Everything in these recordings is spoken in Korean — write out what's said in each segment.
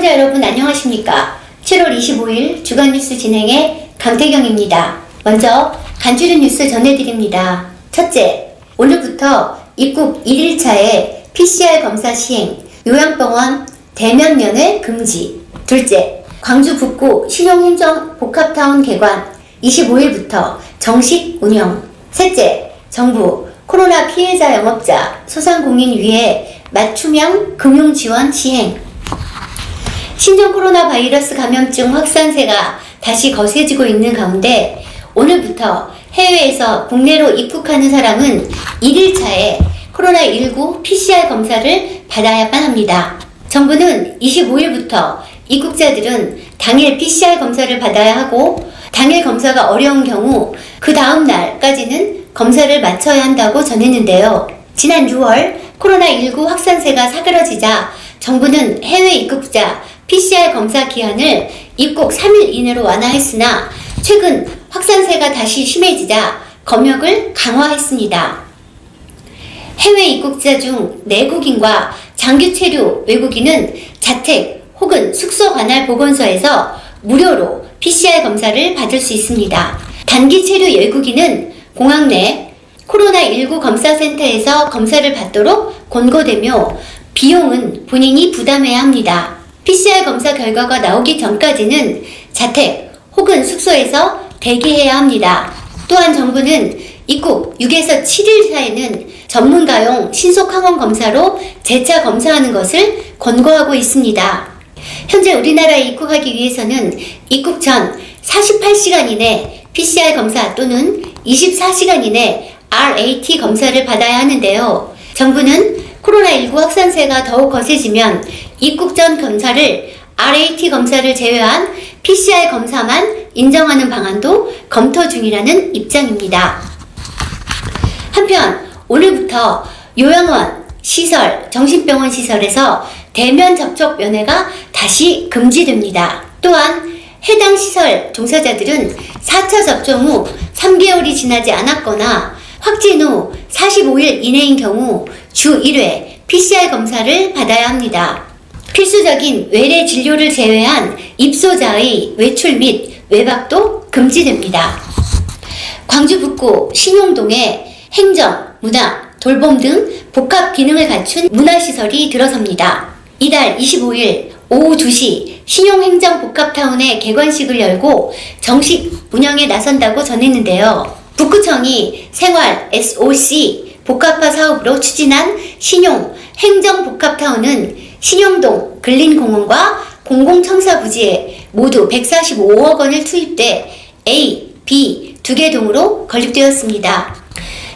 시청자 여러분 안녕하십니까? 7월 25일 주간 뉴스 진행의 강태경입니다. 먼저 간추린 뉴스 전해드립니다. 첫째, 오늘부터 입국 1일차에 PCR 검사 시행, 요양병원 대면 면회 금지. 둘째, 광주 북구 신용행정 복합타운 개관 25일부터 정식 운영. 셋째, 정부 코로나 피해자 영업자 소상공인 위해 맞춤형 금융 지원 시행. 신종 코로나 바이러스 감염증 확산세가 다시 거세지고 있는 가운데 오늘부터 해외에서 국내로 입국하는 사람은 1일차에 코로나19 PCR 검사를 받아야만 합니다. 정부는 25일부터 입국자들은 당일 PCR 검사를 받아야 하고 당일 검사가 어려운 경우 그 다음 날까지는 검사를 마쳐야 한다고 전했는데요. 지난 6월 코로나19 확산세가 사그러지자 정부는 해외 입국자 PCR 검사 기한을 입국 3일 이내로 완화했으나 최근 확산세가 다시 심해지자 검역을 강화했습니다. 해외 입국자 중 내국인과 장기 체류 외국인은 자택 혹은 숙소 관할 보건소에서 무료로 PCR 검사를 받을 수 있습니다. 단기 체류 외국인은 공항 내 코로나19 검사센터에서 검사를 받도록 권고되며 비용은 본인이 부담해야 합니다. PCR 검사 결과가 나오기 전까지는 자택 혹은 숙소에서 대기해야 합니다. 또한 정부는 입국 6에서 7일 사이는 전문가용 신속 항원 검사로 재차 검사하는 것을 권고하고 있습니다. 현재 우리나라에 입국하기 위해서는 입국 전 48시간 이내 PCR 검사 또는 24시간 이내 RAT 검사를 받아야 하는데요. 정부는 코로나19 확산세가 더욱 거세지면 입국 전 검사를 RAT 검사를 제외한 PCR 검사만 인정하는 방안도 검토 중이라는 입장입니다. 한편 오늘부터 요양원, 시설, 정신병원 시설에서 대면 접촉 면회가 다시 금지됩니다. 또한 해당 시설 종사자들은 4차 접종 후 3개월이 지나지 않았거나 확진 후 45일 이내인 경우 주 1회 PCR 검사를 받아야 합니다. 필수적인 외래 진료를 제외한 입소자의 외출 및 외박도 금지됩니다. 광주 북구 신용동에 행정, 문화, 돌봄 등 복합 기능을 갖춘 문화시설이 들어섭니다. 이달 25일 오후 2시 신용행정 복합타운의 개관식을 열고 정식 운영에 나선다고 전했는데요. 북구청이 생활 SOC 복합화 사업으로 추진한 신용 행정복합타운은 신용동 근린공원과 공공청사 부지에 모두 145억 원을 투입돼 A, B 두 개 동으로 건립되었습니다.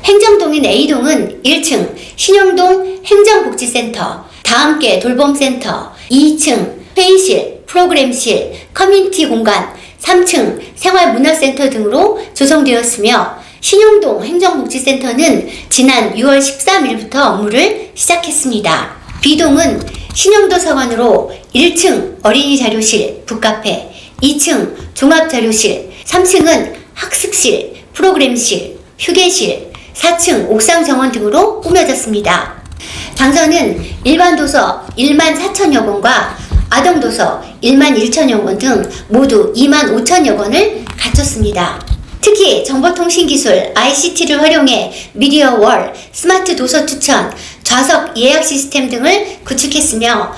행정동인 A동은 1층 신영동 행정복지센터, 다함께 돌봄센터, 2층 회의실, 프로그램실, 커뮤니티 공간, 3층 생활문화센터 등으로 조성되었으며 신용동 행정복지센터는 지난 6월 13일부터 업무를 시작했습니다. B동은 신영도서관으로 1층 어린이 자료실, 북카페, 2층 종합자료실, 3층은 학습실, 프로그램실, 휴게실, 4층 옥상 정원 등으로 꾸며졌습니다. 당선은 일반 도서 1만 4천여 권과 아동 도서 1만 1천여 권 등 모두 2만 5천여 권을 갖췄습니다. 특히 정보통신기술 ICT를 활용해 미디어 월, 스마트 도서 추천, 좌석 예약 시스템 등을 구축했으며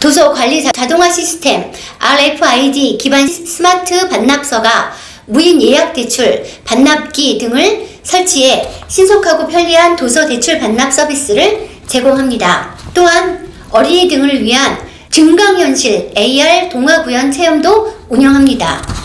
도서 관리 자- 자동화 시스템 RFID 기반 스마트 반납서가 무인 예약 대출, 반납기 등을 설치해 신속하고 편리한 도서 대출 반납 서비스를 제공합니다. 또한 어린이 등을 위한 증강현실 AR 동화 구현 체험도 운영합니다.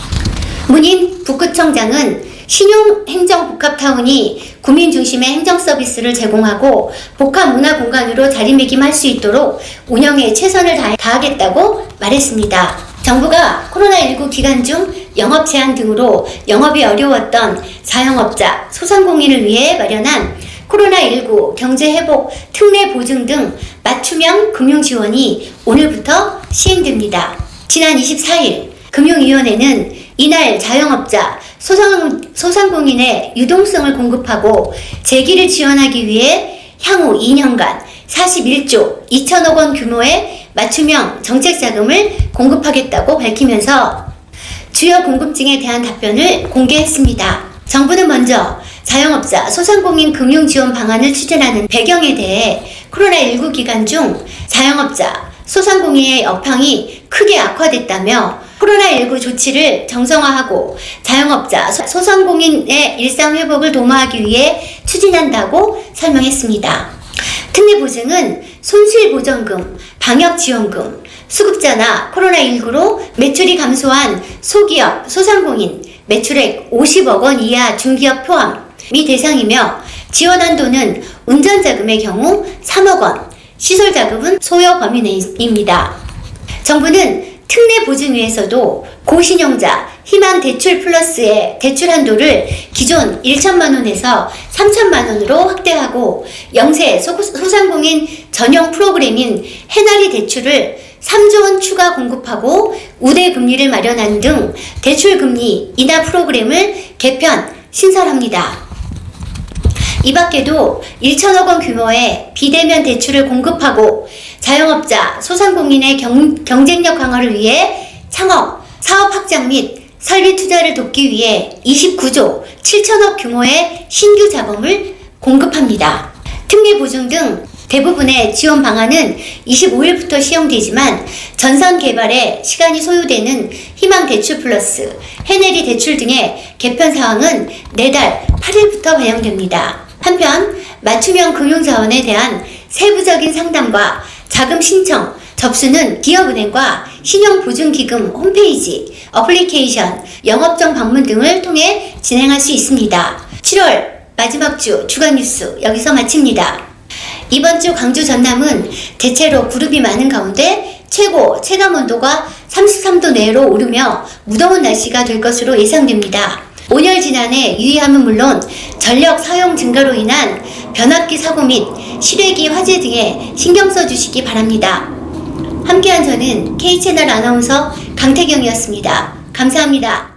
문인 북구청장은 신용행정복합타운이 구민 중심의 행정 서비스를 제공하고 복합 문화 공간으로 자리매김할 수 있도록 운영에 최선을 다하겠다고 말했습니다. 정부가 코로나19 기간 중 영업 제한 등으로 영업이 어려웠던 자영업자, 소상공인을 위해 마련한 코로나19 경제회복 특례 보증 등 맞춤형 금융 지원이 오늘부터 시행됩니다. 지난 24일 금융위원회는 이날 자영업자, 소상, 소상공인의 유동성을 공급하고 재기를 지원하기 위해 향후 2년간 41조 2천억 원 규모의 맞춤형 정책 자금을 공급하겠다고 밝히면서 주요 궁금증에 대한 답변을 공개했습니다. 정부는 먼저 자영업자 소상공인 금융 지원 방안을 추진하는 배경에 대해 코로나19 기간 중 자영업자 소상공인의 여팡이 크게 악화됐다며 코로나19 조치를 정성화하고 자영업자 소- 소상공인의 일상 회복을 도모하기 위해 추진한다고 설명했습니다. 특례 보증은 손실 보전금, 방역 지원금, 수급자나 코로나19로 매출이 감소한 소기업, 소상공인, 매출액 50억 원 이하 중기업 포함이 대상이며 지원 한도는 운전자금의 경우 3억 원, 시설 자금은 소요 범위 내입니다. 정부는 특례 보증위에서도 고신용자 희망 대출 플러스의 대출 한도를 기존 1천만 원에서 3천만 원으로 확대하고 영세 소- 소상공인 전용 프로그램인 해나리 대출을 3조 원 추가 공급하고 우대 금리를 마련하는 등 대출 금리 인하 프로그램을 개편 신설합니다. 이 밖에도 1천억 원 규모의 비대면 대출을 공급하고 자영업자, 소상공인의 경, 경쟁력 강화를 위해 창업, 사업 확장 및 설비 투자를 돕기 위해 29조 7천억 규모의 신규 자금을 공급합니다. 특례 보증 등 대부분의 지원 방안은 25일부터 시행되지만 전선 개발에 시간이 소요되는 희망 대출 플러스, 해내리 대출 등의 개편 사항은 내달 8일부터 발령됩니다. 한편 맞춤형 금융자원에 대한 세부적인 상담과 자금 신청, 접수는 기업은행과 신용보증기금 홈페이지, 어플리케이션, 영업정 방문 등을 통해 진행할 수 있습니다. 7월 마지막 주 주간 뉴스 여기서 마칩니다. 이번 주 광주 전남은 대체로 구름이 많은 가운데 최고 체감 온도가 33도 내로 오르며 무더운 날씨가 될 것으로 예상됩니다. 온열 진환에 유의함은 물론 전력 사용 증가로 인한 변압기 사고 및 실외기 화재 등에 신경 써 주시기 바랍니다. 함께한 저는 K채널 아나운서 강태경이었습니다. 감사합니다.